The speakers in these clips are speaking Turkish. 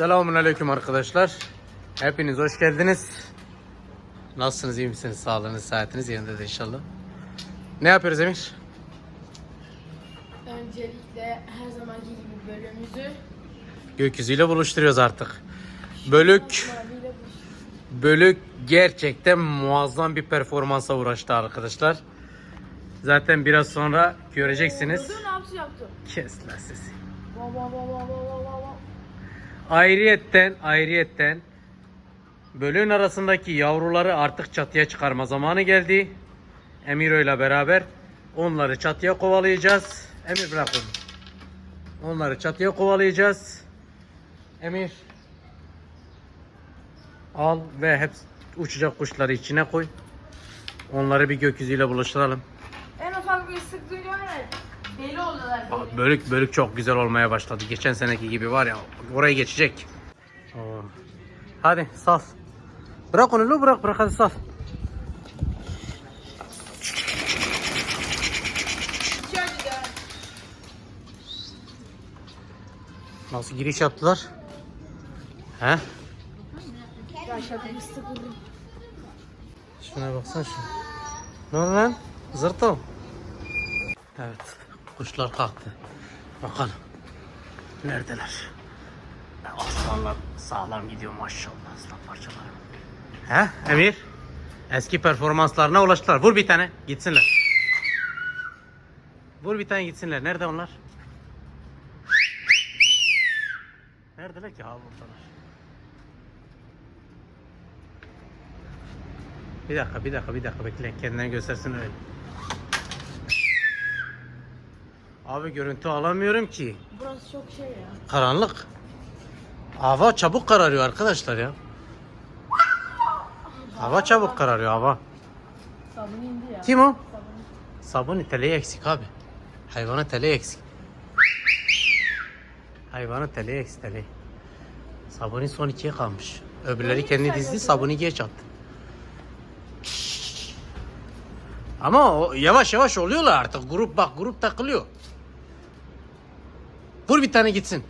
Selamun Aleyküm arkadaşlar. Hepiniz hoş geldiniz. Nasılsınız, iyi misiniz? Sağlığınız, saatiniz yerinde de inşallah. Ne yapıyoruz Emir? Öncelikle her zamanki gibi bölümümüzü Gökyüzüyle buluşturuyoruz artık. Bölük, maviyle bölük gerçekten muazzam bir performansa uğraştı arkadaşlar. Zaten biraz sonra göreceksiniz. Dur ne yaptı yaptı? Kes lan sesi. Va va va va va va. Ayrıyetten, ayrıyetten bölüğün arasındaki yavruları artık çatıya çıkarma zamanı geldi. Emiro ile beraber onları çatıya kovalayacağız. Emir bırak onu. Onları çatıya kovalayacağız. Emir al ve hep uçacak kuşları içine koy. Onları bir gökyüzüyle buluşturalım. En ufak bir ıslık duyuyor ya. Deli oldular Aa, deli. Bölük bölük çok güzel olmaya başladı. Geçen seneki gibi var ya orayı geçecek. Oo. Hadi sal. Bırak onu lo bırak bırak hadi de. Nasıl giriş yaptılar? He? Şuna baksana şu. Ne oldu lan? Zırto. Evet. Kuşlar kalktı. Bakalım. Neredeler? Aslanlar sağlam gidiyor maşallah aslan parçaları. He Emir? Eski performanslarına ulaştılar. Vur bir tane gitsinler. Vur bir tane gitsinler. Nerede onlar? Neredeler ki? Ha buradalar. Bir dakika, bir dakika, bir dakika bekle. Kendilerini göstersin öyle. Abi görüntü alamıyorum ki. Burası çok şey ya. Karanlık. Hava çabuk kararıyor arkadaşlar ya. Hava çabuk kararıyor hava. Sabun indi ya. Kim o? Sabun. Sabun teleği eksik abi. Hayvanın teleği eksik. Hayvanın teleği eksik teleği. Sabuni son ikiye kalmış. Öbürleri kendi dizdi sabuni geç attı. Ama o yavaş yavaş oluyorlar artık. Grup bak grup takılıyor. Vur bir tane gitsin.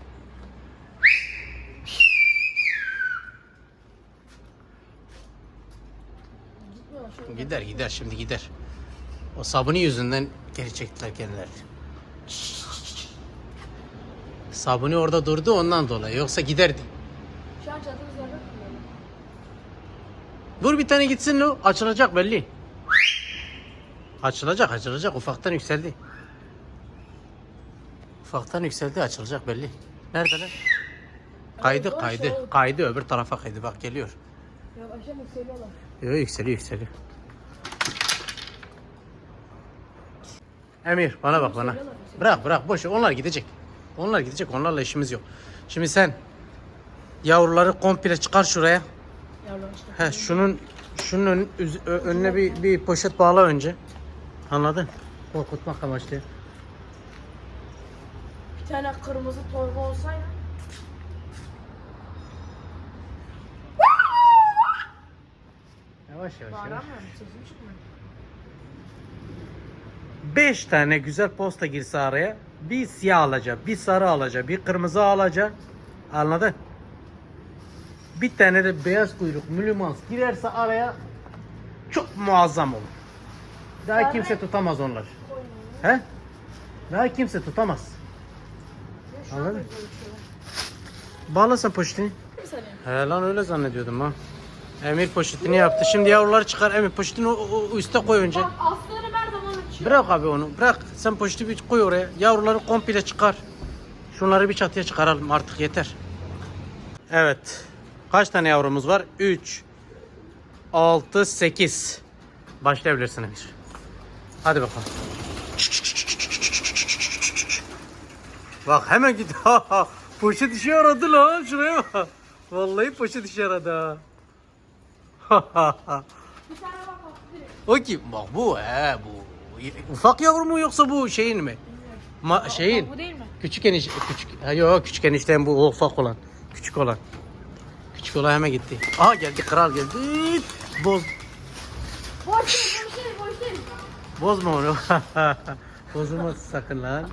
Gider gider şimdi gider. O sabuni yüzünden geri çektiler kendilerini. Sabuni orada durdu ondan dolayı. Yoksa giderdi. Şu an. Vur bir tane gitsin lo. Açılacak belli. Açılacak açılacak. Ufaktan yükseldi. Ufaktan yükseldi açılacak belli. Kaydı Boş kaydı. ol. Kaydı öbür tarafa kaydı. Bak geliyor. Yavaşça yükseliyorlar. Yok yükseliyor yükseliyor. Emir bana bak bana. Bırak bırak boş ver. onlar gidecek. Onlar gidecek onlarla işimiz yok. Şimdi sen yavruları komple çıkar şuraya. He şunun şunun ön- önüne bir, bir poşet bağla önce. Anladın? Korkutmak amaçlı. Tane kırmızı torba olsaydı. Yavaş yavaş yavaş. Bağıramıyorum. Sesim çıkmıyor. 5 tane güzel posta girse araya bir siyah alacak, bir sarı alacak, bir kırmızı alacak. Anladın? Bir tane de beyaz kuyruk mülümans girerse araya çok muazzam olur. Daha kimse tutamaz onlar. He? Daha kimse tutamaz. Anladın mı? Bağlasın poşetini. He lan öyle zannediyordum ha. Emir poşetini yaptı. Şimdi yavruları çıkar. Emir poşetini o, o- o üste koy önce. Bak aslanım her zaman uçuyor. Bırak abi onu. Bırak. Sen poşeti bir koy oraya. Yavruları komple çıkar. Şunları bir çatıya çıkaralım artık yeter. Evet. Kaç tane yavrumuz var? 3 6 8. Başlayabilirsin Emir. Hadi bakalım. Bak hemen git. poşet işe yaradı lan. Şuraya bak. Vallahi poşet işe yaradı ha. O kim? Bak bu he bu. Ufak yavru mu yoksa bu şeyin mi? Ma şeyin. Bu değil mi? Küçük eniş küçük. Ha, yok küçük enişten bu ufak olan. Küçük olan. Küçük olan hemen gitti. Aha geldi kral geldi. Boz Boş değil, boş bozma onu. Bozulmaz sakın lan.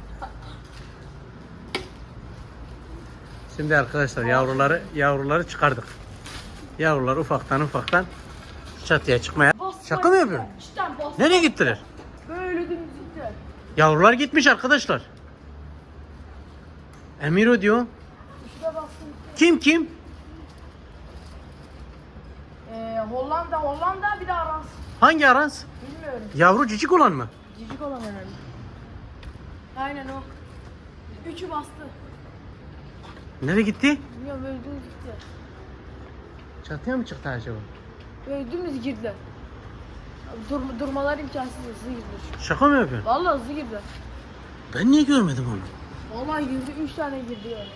Şimdi arkadaşlar yavruları yavruları çıkardık. Yavrular ufaktan ufaktan çatıya çıkmaya. Şaka mı yapıyorsun? Cidden bas. Nereye gittiler? Böyle dümdüz gittiler. Yavrular gitmiş arkadaşlar. Emiro diyor. Şurada bastım. Kim kim? Ee, Hollanda, Hollanda bir de Arans. Hangi Arans? Bilmiyorum. Yavru cicik olan mı? Cicik olan herhalde. Aynen o. Üçü bastı. Nereye gitti? Bilmiyorum dümdüz gitti. Çatıya mı çıktı acaba? Dümdüz girdiler. Dur, durmalar imkansız hızlı girdiler. Şaka mı yapıyorsun? Vallahi hızlı girdiler. Ben niye görmedim onu? Vallahi girdi, üç tane girdi yani.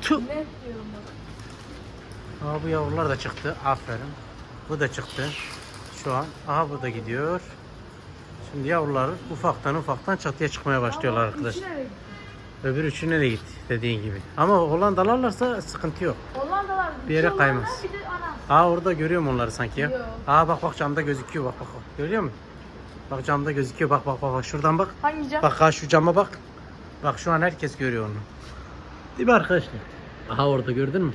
Tüh. Net diyorum bak. Aa bu yavrular da çıktı. Aferin. Bu da çıktı. Şu an. Aha bu da gidiyor. Şimdi yavrular ufaktan ufaktan çatıya çıkmaya başlıyorlar arkadaşlar. Öbür üçü nereye gitti dediğin gibi. Ama Hollandalarlarsa sıkıntı yok. Hollandalar. Bir yere Hollanda, kaymaz. Bir de. Aa orada görüyorum onları sanki ya. Yok. Aa bak bak camda gözüküyor bak bak. bak. Görüyor musun? Bak camda gözüküyor bak bak bak. bak. Şuradan bak. Hangi cam? Bak ha şu cama bak. Bak şu an herkes görüyor onu. Değil mi arkadaşlar? Aha orada gördün mü?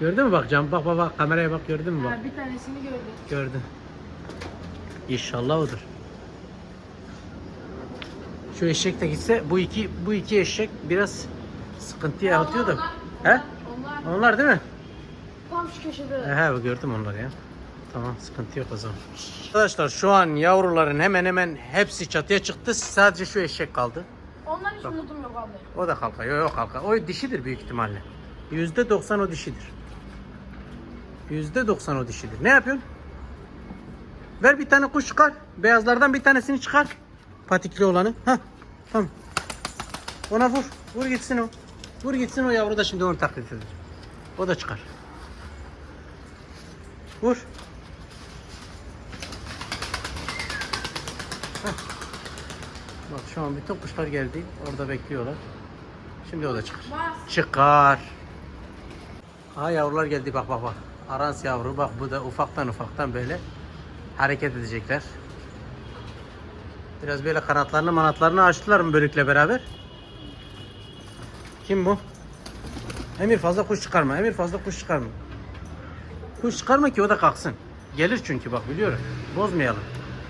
Gördün mü bak cam bak bak bak kameraya bak gördün mü bak. Ha, bir tanesini gördüm. Gördün. İnşallah odur. Şu eşek de gitse bu iki bu iki eşek biraz sıkıntı yaratıyor da. Onlar, He? Onlar Onlar değil mi? tam şu köşede. He he gördüm onları ya. Tamam sıkıntı yok o zaman. Arkadaşlar şu an yavruların hemen hemen hepsi çatıya çıktı. Sadece şu eşek kaldı. Ondan hiç umudum yok abi. O da kalkar. Yok yok kalkar. O dişidir büyük ihtimalle. Yüzde doksan o dişidir. Yüzde doksan o dişidir. Ne yapıyorsun? Ver bir tane kuş çıkar. Beyazlardan bir tanesini çıkar. Patikli olanı. Ha, tamam. Ona vur. Vur gitsin o. Vur gitsin o yavru da şimdi onu taklit eder. O da çıkar. Vur. Heh. Bak şu an bütün kuşlar geldi. Orada bekliyorlar. Şimdi o da çıkar. Çıkar. Aha yavrular geldi bak bak bak. Arans yavru bak bu da ufaktan ufaktan böyle hareket edecekler. Biraz böyle kanatlarını manatlarını açtılar mı bölükle beraber? Kim bu? Emir fazla kuş çıkarma. Emir fazla kuş çıkarma. Kuş çıkarma ki o da kalksın. Gelir çünkü bak biliyorum. Bozmayalım.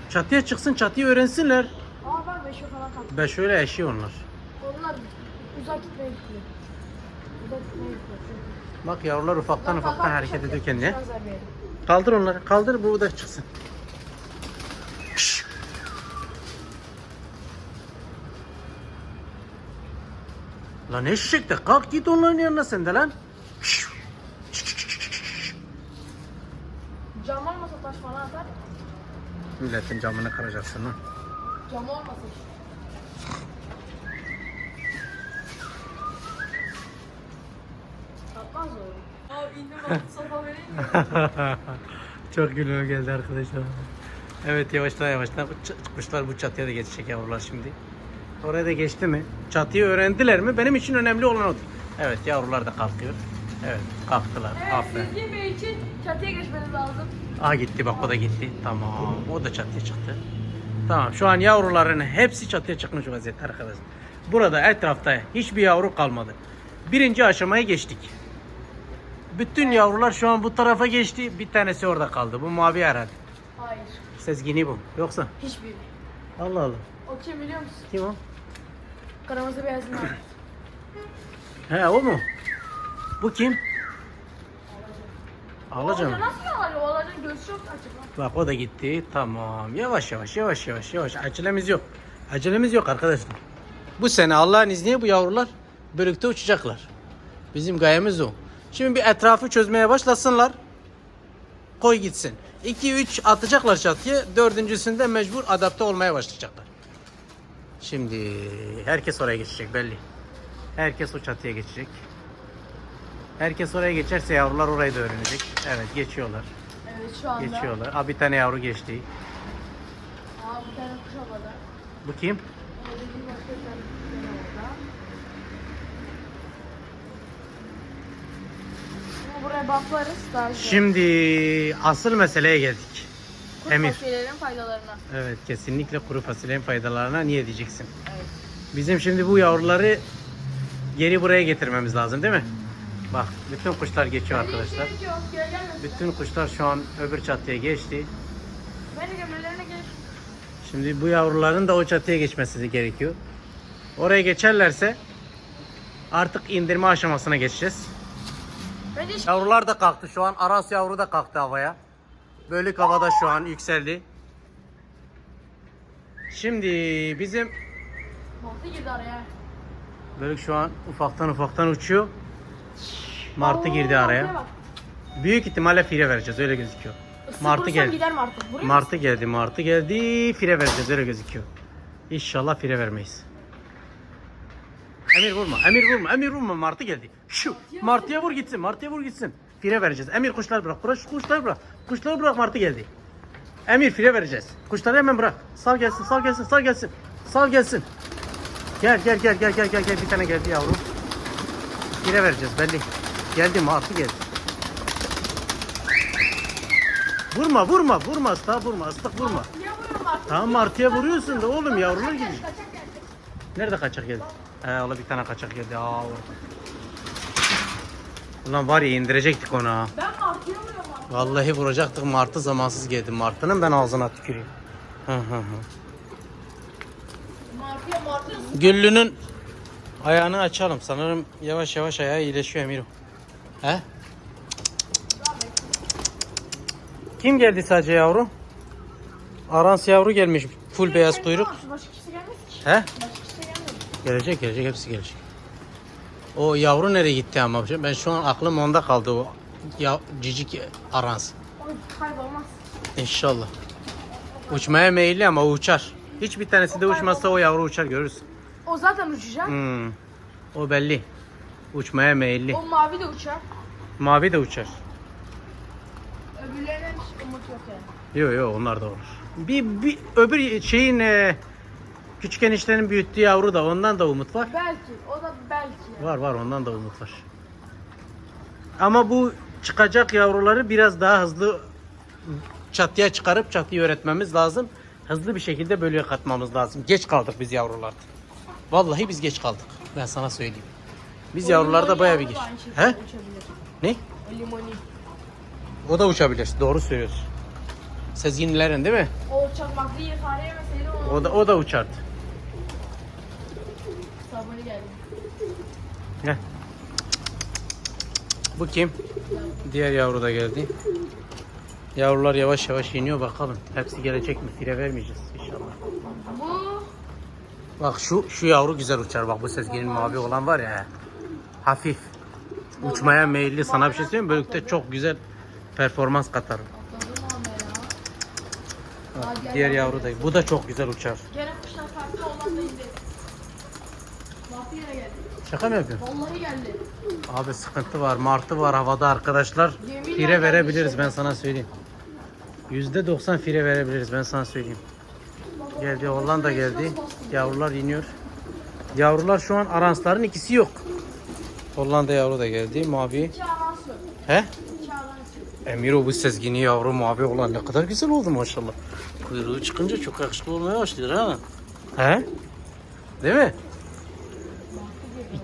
Çatıya çıksın çatıyı öğrensinler. Aa bak beşe falan kalktı. Ben şöyle eşiği onlar. Onlar uzak gitmeye gidiyor. Uzak gitmeye gidiyor. Bak yavrular ufaktan ufaktan hareket çok ediyorken ne? yapışmazlar bir yere. Kaldır onları. Kaldır bu da çıksın. Lan eşek de kalk git onların yanına sen de lan. Cam olmasa taş falan atar. Milletin camını kıracaksın lan. Cam olmasa. Atmaz o. Abi indim bak sopa vereyim mi? Çok gülüyor geldi arkadaşlar. Evet yavaştan yavaştan kuşlar bu çatıya da geçecek yavrular şimdi. Oraya da geçti mi? Çatıyı öğrendiler mi? Benim için önemli olan odur. Evet yavrular da kalkıyor. Evet kalktılar. Evet Aferin. Sezgin Bey için çatıya geçmeniz lazım. Aa gitti bak o da gitti. Tamam o da çatıya çıktı. Tamam şu an yavruların hepsi çatıya çıkmış vaziyette arkadaşlar. Burada etrafta hiçbir yavru kalmadı. Birinci aşamaya geçtik. Bütün yavrular şu an bu tarafa geçti. Bir tanesi orada kaldı. Bu mavi herhalde. Hayır. Sezgini bu. Yoksa? Hiçbiri. Allah Allah. O kim biliyor musun? Kim o? Kırmızı beyazın abi. He o mu? Bu kim? Ağlaca mı? nasıl alaca? O alacın göğsü çok açık. Bak o da gitti. Tamam. Yavaş yavaş yavaş yavaş yavaş. Acelemiz yok. Acelemiz yok arkadaşlar. Bu sene Allah'ın izniyle bu yavrular birlikte uçacaklar. Bizim gayemiz o. Şimdi bir etrafı çözmeye başlasınlar. Koy gitsin. 2-3 atacaklar çatıya. Dördüncüsünde mecbur adapte olmaya başlayacaklar. Şimdi herkes oraya geçecek belli. Herkes o çatıya geçecek. Herkes oraya geçerse yavrular orayı da öğrenecek. Evet geçiyorlar. Evet şu anda. Geçiyorlar. Aa, bir tane yavru geçti. Aa bir tane kuş havada. Bu kim? Buraya baklarız güzel. Şimdi asıl meseleye geldik. Kuru Emir. fasulyelerin faydalarına. Evet kesinlikle kuru fasulyenin faydalarına niye diyeceksin? Evet. Bizim şimdi bu yavruları geri buraya getirmemiz lazım değil mi? Bak bütün kuşlar geçiyor arkadaşlar. gelmesin. Bütün kuşlar şu an öbür çatıya geçti. Bence gömlelerine gel. Şimdi bu yavruların da o çatıya geçmesi gerekiyor. Oraya geçerlerse artık indirme aşamasına geçeceğiz. Bence. Yavrular da kalktı şu an. Aras yavru da kalktı havaya. Bölük havada şu an yükseldi. Şimdi bizim Martı girdi araya. bölük şu an ufaktan ufaktan uçuyor. Martı Oo, girdi araya. martıya bak. Büyük ihtimalle fire vereceğiz öyle gözüküyor. Isırırsam Martı geldi. gider martı. Buraya Martı geldi, martı geldi. Fire vereceğiz öyle gözüküyor. İnşallah fire vermeyiz. Emir vurma, Emir vurma, Emir vurma. Martı geldi. Şu, martıya vur gitsin, martıya vur gitsin. Fire vereceğiz. Emir kuşlar bırak, şu kuşları bırak. Kuşları bırak, martı geldi. Emir fire vereceğiz. Kuşları hemen bırak. Sal gelsin, sal gelsin, sal gelsin. Sal gelsin. Gel, gel, gel, gel, gel, gel, gel. Bir tane geldi yavrum. Fire vereceğiz belli. Geldi martı geldi. Vurma, vurma, vurma, ıslığa vurma, ıslık vurma. Tamam martıya vuruyorsun da oğlum yavrular geldi. Nerede kaçak geldi? He ola bir tane kaçak geldi. Aa, orada. Ulan var ya indirecektik onu ha. Ben martıya vuruyorum martı. Vallahi vuracaktık martı zamansız geldi. Martının ben ağzına tüküreyim. Hı hı hı. Martıya. Güllünün ayağını açalım. Sanırım yavaş yavaş ayağı iyileşiyor Emir. He? Kim geldi sadece yavru? Arans yavru gelmiş. Full beyaz kuyruk. Başka kimse gelmedi ki. He? Başka kimse gelmedi. Gelecek gelecek hepsi gelecek. O yavru nereye gitti ama ben şu an aklım onda kaldı o ya, cicik arans. O kaybolmaz. İnşallah. Uçmaya meyilli ama o uçar. Hiçbir tanesi de uçmazsa o yavru uçar görürsün. O zaten uçacak. Hmm. O belli. Uçmaya meyilli. O mavi de uçar. Mavi de uçar. Öbürlerine hiç umut yok yani. Yok yok onlar da olur. Bir, bir öbür şeyin e, küçük eniştenin büyüttüğü yavru da ondan da umut var. Belki. O da belki. Var var ondan da umut var. Ama bu çıkacak yavruları biraz daha hızlı çatıya çıkarıp çatıyı öğretmemiz lazım. Hızlı bir şekilde bölüye katmamız lazım. Geç kaldık biz yavrularda. Vallahi biz geç kaldık. Ben sana söyleyeyim. Biz O yavrularda bayağı bir geç. He? Uçabilir. Ne? O limoni. O da uçabilir. Doğru söylüyorsun. Sezginlerin değil mi? O çakmaklı yer fare yemeseydi o, O da o da uçardı. sabuni geldi. Gel. Bu kim? Diğer yavru da geldi. Yavrular yavaş yavaş iniyor bakalım. Hepsi gelecek mi? Fire vermeyeceğiz inşallah. Bu Bak şu şu yavru güzel uçar. Bak bu sezginin mavi olan var ya. Hafif. Uçmaya meyilli. Sana bir şey söyleyeyim mi? Böylelikle çok güzel performans katar. Bak, diğer yavru da. Bu da çok güzel uçar. Gene kuşlar farklı olan da yine geldi. Şaka mı yapıyorsun? Vallahi geldi. Abi sıkıntı var. Martı var havada arkadaşlar. Yeminle Fire verebiliriz ben sana söyleyeyim. %90 fire verebiliriz ben sana söyleyeyim. Geldi Hollanda geldi. Yavrular iniyor. Yavrular şu an aransların ikisi yok. Hollanda yavru da geldi mavi. He? Emir o bu sezgini yavru mavi olan ne kadar güzel oldu maşallah. Kuyruğu çıkınca çok yakışıklı olmaya başladı ha. He? Değil mi?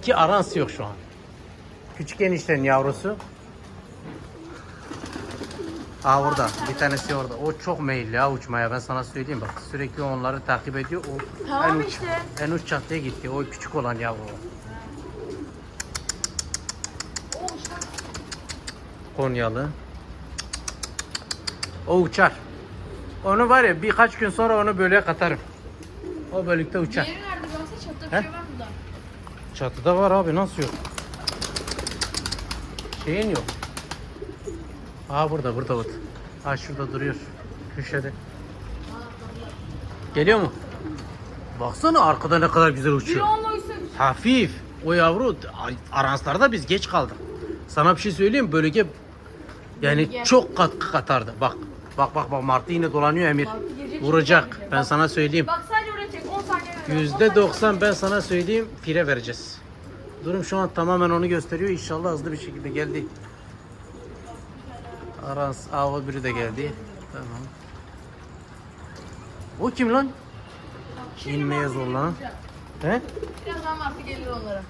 İki arans yok şu an. Küçük eniştenin yavrusu. Aa orada. Bir tanesi orada. O çok meyilli ha uçmaya ben sana söyleyeyim bak. Sürekli onları takip ediyor. O Tamam en uç, işte. en uç çatıya gitti. O küçük olan yavru. O. Konyalı. O uçar. Onu var ya birkaç gün sonra onu böyle katarım. O bölükte uçar. Diğeri nerede? Baksana çatıda bir He? şey var burada. Çatıda var abi nasıl yok? Şeyin yok. Aa burada burada burada. Ha şurada duruyor. Köşede. Geliyor mu? Baksana arkada ne kadar güzel uçuyor. Hafif. O yavru aranslarda biz geç kaldık. Sana bir şey söyleyeyim bölge yani çok katkı katardı. Bak bak bak bak Martı yine dolanıyor Emir. Vuracak. Ben sana söyleyeyim. Bak sadece oraya çek 10 saniye ver. Yüzde doksan ben sana söyleyeyim fire vereceğiz. Durum şu an tamamen onu gösteriyor. İnşallah hızlı bir şekilde geldi. Arans Ava biri de geldi. Tamam. O kim lan? İnmeye zorlanan. He? Birazdan Martı gelir onlara.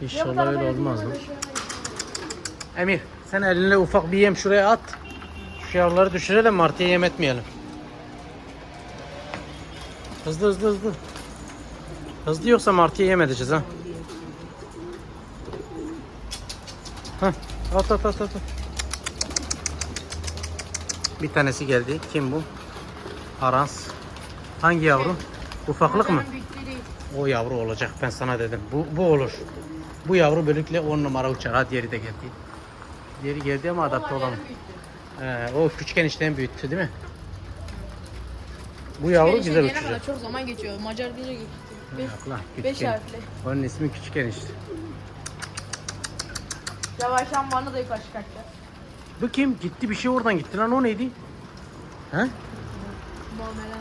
İnşallah öyle olmaz lan. Emir sen elinle ufak bir yem şuraya at. Şu yavruları düşürelim martıya yem etmeyelim. Hızlı hızlı hızlı. Hızlı yoksa martıya yem edeceğiz ha. Hah, at at at at. Bir tanesi geldi. Kim bu? Arans. Hangi yavru? Ufaklık mı? O yavru olacak ben sana dedim. Bu, bu olur. Bu yavru böylelikle 10 numara uçar. Ha diğeri de geldi. Diğeri geldi ama adapte olamam. Ee, o küçük enişten büyüttü değil mi? Bu yavru güzel uçacak. çok zaman geçiyor. Macar geçti. Beş, beş harfli. Onun ismi küçük enişte. Yavaştan bana da yukarı çıkarttı. Bu kim? Gitti bir şey oradan gitti lan o neydi? He? Muamele.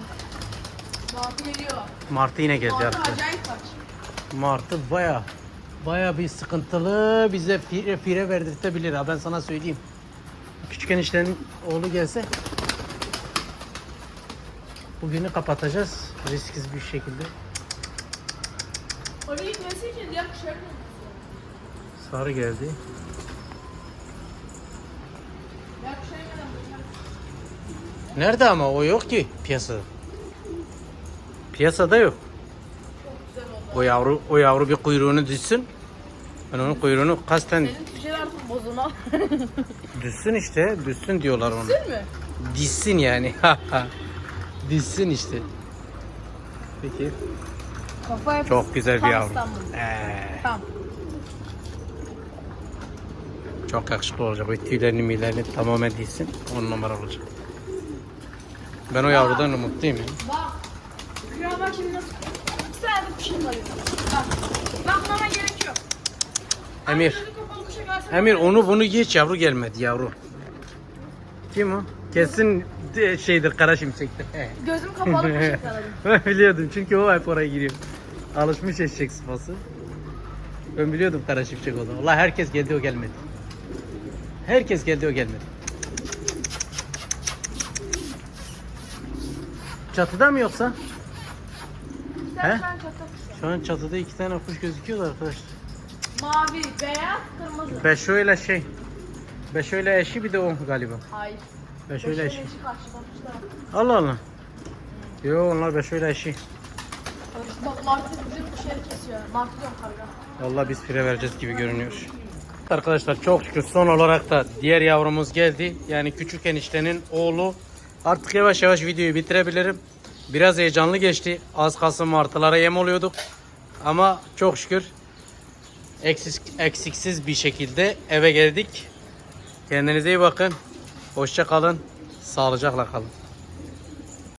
Martı geliyor. Martı yine geldi Martı arkadaşlar. acayip kaç. Martı baya baya bir sıkıntılı bize fire, fire verdirtebilir ha ben sana söyleyeyim. Küçük eniştenin oğlu gelse bugünü kapatacağız risksiz bir şekilde. Oraya gitmesi için diğer kuşlar mı? Sarı geldi. Nerede ama o yok ki piyasada. Piyasada yok. O yavru o yavru bir kuyruğunu düşsün. Ben onun kuyruğunu kasten Senin artık bozuna. düşsün işte. Düşsün diyorlar onu. Değil mi? Dişsin yani. Dişsin işte. Peki. Kafa yapısı. Çok güzel bir Tam yavru. İstanbul. Ee, Tamam. çok yakışıklı olacak. O tüylerini milerini tamamen dişsin. On numara olacak. Ben o yavrudan umutluyum ya. Bak. Bak şimdi nasıl. Tane de kuşum var. Bak. Bakmama gerek yok. Emir. Gözü kapalı kuşa gelse- Emir onu bunu geç yavru gelmedi yavru. Kim o? Kesin de- şeydir kara şimşektir. Gözüm kapalı kuşa yakaladım. ben biliyordum çünkü o hep oraya giriyor. Alışmış eşek sıfası. Ben biliyordum kara şimşek olduğunu. Allah herkes geldi o gelmedi. Herkes geldi o gelmedi. Çatıda mı yoksa? He? sen çatı kuşa. Şu an çatıda iki tane kuş gözüküyor da arkadaşlar. Mavi, beyaz, kırmızı. Beşoyla şey. Beşoyla eşi bir de o galiba. Hayır. Beşoyla eşi. Beşiktaş'ı karşılamışlar. Allah Allah. Yo onlar beşoyla eşi. Bak Martı bizim kuşları kesiyor. Martı diyorum karga. Vallahi biz fire vereceğiz gibi görünüyor. Arkadaşlar çok şükür son olarak da diğer yavrumuz geldi. Yani küçük eniştenin oğlu. Artık yavaş yavaş videoyu bitirebilirim. Biraz heyecanlı geçti. Az kalsın martılara yem oluyorduk. Ama çok şükür eksik, eksiksiz bir şekilde eve geldik. Kendinize iyi bakın. Hoşça kalın. Sağlıcakla kalın.